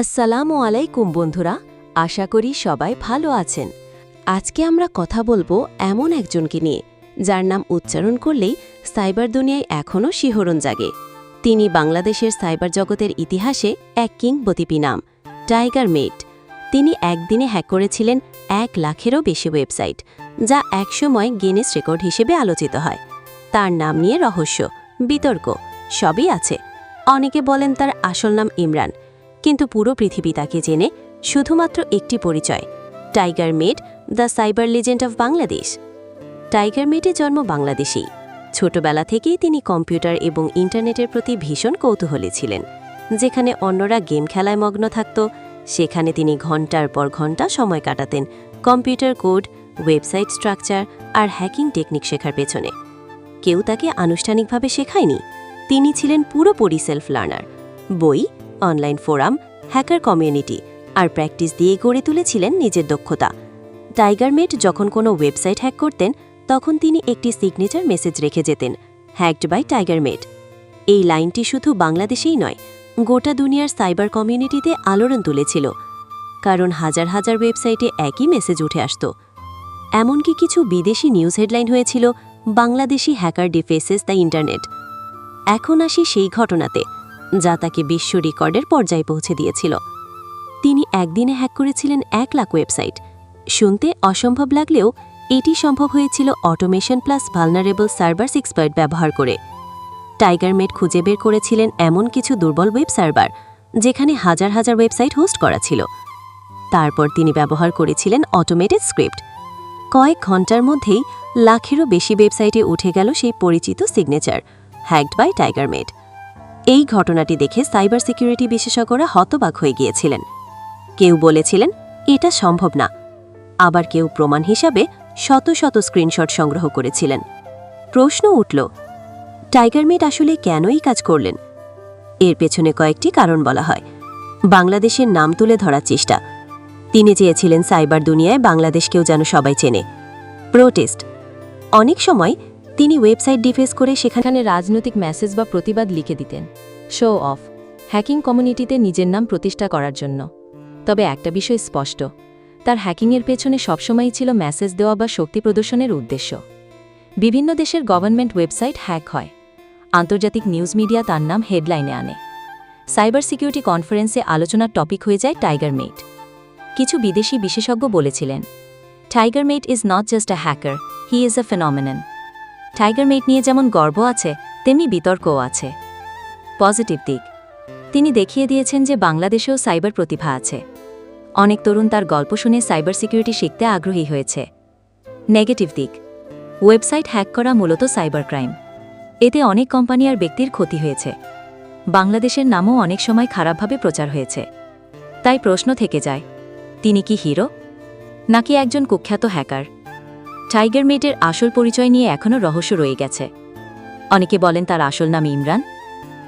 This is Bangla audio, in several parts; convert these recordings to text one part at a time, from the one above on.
আসসালামু আলাইকুম বন্ধুরা, আশা করি সবাই ভালো আছেন। আজকে আমরা কথা বলব এমন একজনকে নিয়ে, যার নাম উচ্চারণ করলেই সাইবার দুনিয়ায় এখনও শিহরণ জাগে। তিনি বাংলাদেশের সাইবার জগতের ইতিহাসে এক কিংবদীপী নাম, টাইগার মেট। তিনি একদিনে হ্যাক করেছিলেন এক লাখেরও বেশি ওয়েবসাইট, যা একসময় গিনেস রেকর্ড হিসেবে আলোচিত হয়। তার নাম নিয়ে রহস্য, বিতর্ক, সবই আছে। অনেকে বলেন তার আসল নাম ইমরান কিন্তু পুরো পৃথিবী তাকে জেনে শুধুমাত্র একটি পরিচয় Tiger Mate the cyber legend of Bangladesh Tiger মেডের জন্ম বাংলাদেশেই। ছোটবেলা থেকেই তিনি কম্পিউটার এবং ইন্টারনেটের প্রতি ভীষণ কৌতূহলী ছিলেন, যেখানে অন্যরা গেম খেলায় মগ্ন থাকত, সেখানে তিনি ঘণ্টার পর ঘণ্টা সময় কাটাতেন কম্পিউটার কোড, ওয়েবসাইট স্ট্রাকচার আর হ্যাকিং টেকনিক শেখার পেছনে। কেউ তাকে আনুষ্ঠানিকভাবে শেখায়নি। তিনি ছিলেন পুরোপুরি সেলফ লার্নার। বই অনলাইন ফোরাম, হ্যাকার কমিউনিটি আর প্র্যাকটিস দিয়ে গড়ে তুলেছিলেন নিজের দক্ষতা। টাইগার টাইগারমেট যখন কোনো ওয়েবসাইট হ্যাক করতেন, তখন তিনি একটি সিগনেচার মেসেজ রেখে যেতেন, হ্যাকড বাই টাইগার টাইগারমেট। এই লাইনটি শুধু বাংলাদেশেই নয়, গোটা দুনিয়ার সাইবার কমিউনিটিতে আলোড়ন তুলেছিল, কারণ হাজার হাজার ওয়েবসাইটে একই মেসেজ উঠে আসত। এমনকি কিছু বিদেশি নিউজ হেডলাইন হয়েছিল, Bangladeshi hacker defaces the internet. এখন আসি সেই ঘটনাতে যা তাকে বিশ্ব রেকর্ডের পর্যায়ে পৌঁছে দিয়েছিল। তিনি একদিনে হ্যাক করেছিলেন এক লাখ ওয়েবসাইট। শুনতে অসম্ভব লাগলেও এটি সম্ভব হয়েছিল automation plus vulnerable server expert ব্যবহার করে। টাইগারমেট খুঁজে বের করেছিলেন এমন কিছু দুর্বল ওয়েব সার্ভার, যেখানে হাজার হাজার ওয়েবসাইট হোস্ট করা ছিল। তারপর তিনি ব্যবহার করেছিলেন অটোমেটেড স্ক্রিপ্ট। কয়েক ঘণ্টার মধ্যেই লাখেরও বেশি ওয়েবসাইটে উঠে গেল সেই পরিচিত সিগনেচার, হ্যাকড বাই টাইগারমেট এই ঘটনাটি দেখে সাইবার সিকিউরিটি বিশেষজ্ঞরা হতবাক হয়ে গিয়েছিলেন। কেউ বলেছিলেন, এটা সম্ভব না। আবার কেউ প্রমাণ হিসাবে শত শত স্ক্রিনশট সংগ্রহ করেছিলেন। প্রশ্ন উঠল টাইগারমেট আসলে কেনই কাজ করলেন? এর পেছনে কয়েকটি কারণ বলা হয়। বাংলাদেশের নাম তুলে ধরার চেষ্টা। তিনি চেয়েছিলেন সাইবার দুনিয়ায় বাংলাদেশকেও যেন সবাই চেনে। প্রোটেস্ট, অনেক সময় তিনি ওয়েবসাইট ডিফেস করে সেখানে রাজনৈতিক মেসেজ বা প্রতিবাদ লিখে দিতেন। শো অফ হ্যাকিং কমিউনিটিতে নিজের নাম প্রতিষ্ঠা করার জন্য। তবে একটা বিষয় স্পষ্ট। তার হ্যাকিংয়ের পেছনে সবসময়ই ছিল মেসেজ দেওয়া বা শক্তি প্রদর্শনের উদ্দেশ্য। বিভিন্ন দেশের গভর্নমেন্ট ওয়েবসাইট হ্যাক হয়। আন্তর্জাতিক নিউজ মিডিয়া তার নাম হেডলাইনে আনে। সাইবার সিকিউরিটি কনফারেন্সে আলোচনার টপিক হয়ে যায় টাইগার মেট কিছু বিদেশি বিশেষজ্ঞ বলেছিলেন, Tiger Mate is not just a hacker, he is a phenomenon. Tiger Mate নিয়ে যেমন গর্ব আছে, তেমনি বিতর্কও আছে। পজিটিভ দিক। তিনি দেখিয়ে দিয়েছেন যে বাংলাদেশেও সাইবার প্রতিভা আছে। অনেক তরুণ তার গল্প শুনে সাইবার সিকিউরিটি শিখতে আগ্রহী হয়েছে। নেগেটিভ দিক। ওয়েবসাইট হ্যাক করা মূলত সাইবার ক্রাইম। এতে অনেক কোম্পানি আর ব্যক্তির ক্ষতি হয়েছে। বাংলাদেশের নামও অনেক সময় খারাপভাবে প্রচার হয়েছে। তাই প্রশ্ন থেকে যায়, তিনি কি হিরো? নাকি একজন কুখ্যাত হ্যাকার? টাইগার মেটের আসল পরিচয় নিয়ে এখনও রহস্য রয়ে গেছে। অনেকে বলেন তার আসল নাম ইমরান,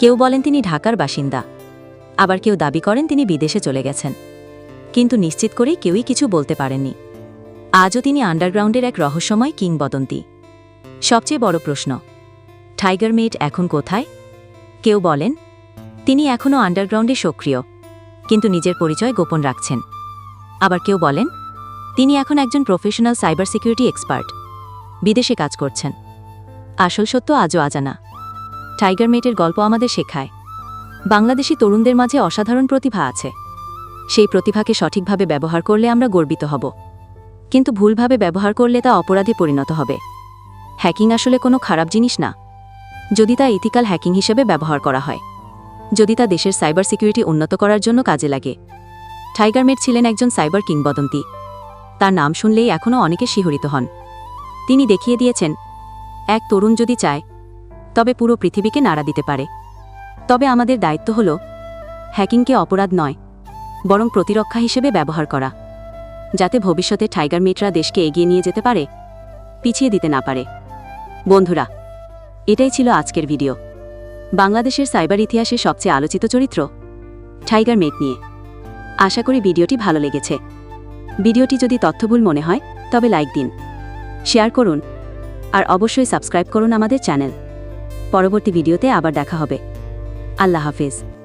কেউ বলেন তিনি ঢাকার বাসিন্দা, আবার কেউ দাবি করেন তিনি বিদেশে চলে গেছেন। কিন্তু নিশ্চিত করে কেউই কিছু বলতে পারেননি। আজও তিনি আন্ডারগ্রাউন্ডের এক রহস্যময় কিংবদন্তি। সবচেয়ে বড় প্রশ্ন, টাইগার মেট এখন কোথায়? কেউ বলেন, তিনি এখনও আন্ডারগ্রাউন্ডে সক্রিয়, কিন্তু নিজের পরিচয় গোপন রাখছেন। আবার কেউ বলেন তিনি এখন একজন প্রফেশনাল সাইবার সিকিউরিটি এক্সপার্ট। বিদেশে কাজ করছেন। আসল সত্য আজও আজানা। টাইগার মেটের গল্প আমাদের শেখায়। বাংলাদেশি তরুণদের মাঝে অসাধারণ প্রতিভা আছে। সেই প্রতিভাকে সঠিকভাবে ব্যবহার করলে আমরা গর্বিত হব। কিন্তু ভুলভাবে ব্যবহার করলে তা অপরাধে পরিণত হবে। হ্যাকিং আসলে কোনো খারাপ জিনিস না। যদি তা ইথিক্যাল হ্যাকিং হিসেবে ব্যবহার করা হয়। যদি তা দেশের সাইবার সিকিউরিটি উন্নত করার জন্য কাজে লাগে। টাইগার মেট ছিলেন একজন সাইবার কিংবদন্তি। তার নাম শুনলেই এখনও অনেকে শিহরিত হন। তিনি দেখিয়ে দিয়েছেন, এক তরুণ যদি চায়, তবে পুরো পৃথিবীকে নাড়া দিতে পারে। তবে আমাদের দায়িত্ব হল হ্যাকিংকে অপরাধ নয়, বরং প্রতিরক্ষা হিসেবে ব্যবহার করা, যাতে ভবিষ্যতে টাইগার মিটরা দেশকে এগিয়ে নিয়ে যেতে পারে, পিছিয়ে দিতে না পারে। বন্ধুরা, এটাই ছিল আজকের ভিডিও। বাংলাদেশের সাইবার ইতিহাসে সবচেয়ে আলোচিত চরিত্র, টাইগার মেট নিয়ে। আশা করি ভিডিওটি ভালো লেগেছে। ভিডিওটি যদি তথ্যভুল মনে হয়, তবে লাইক দিন, শেয়ার করুন, আর অবশ্যই সাবস্ক্রাইব করুন আমাদের চ্যানেল। পরবর্তী ভিডিওতে আবার দেখা হবে। আল্লাহ হাফেজ।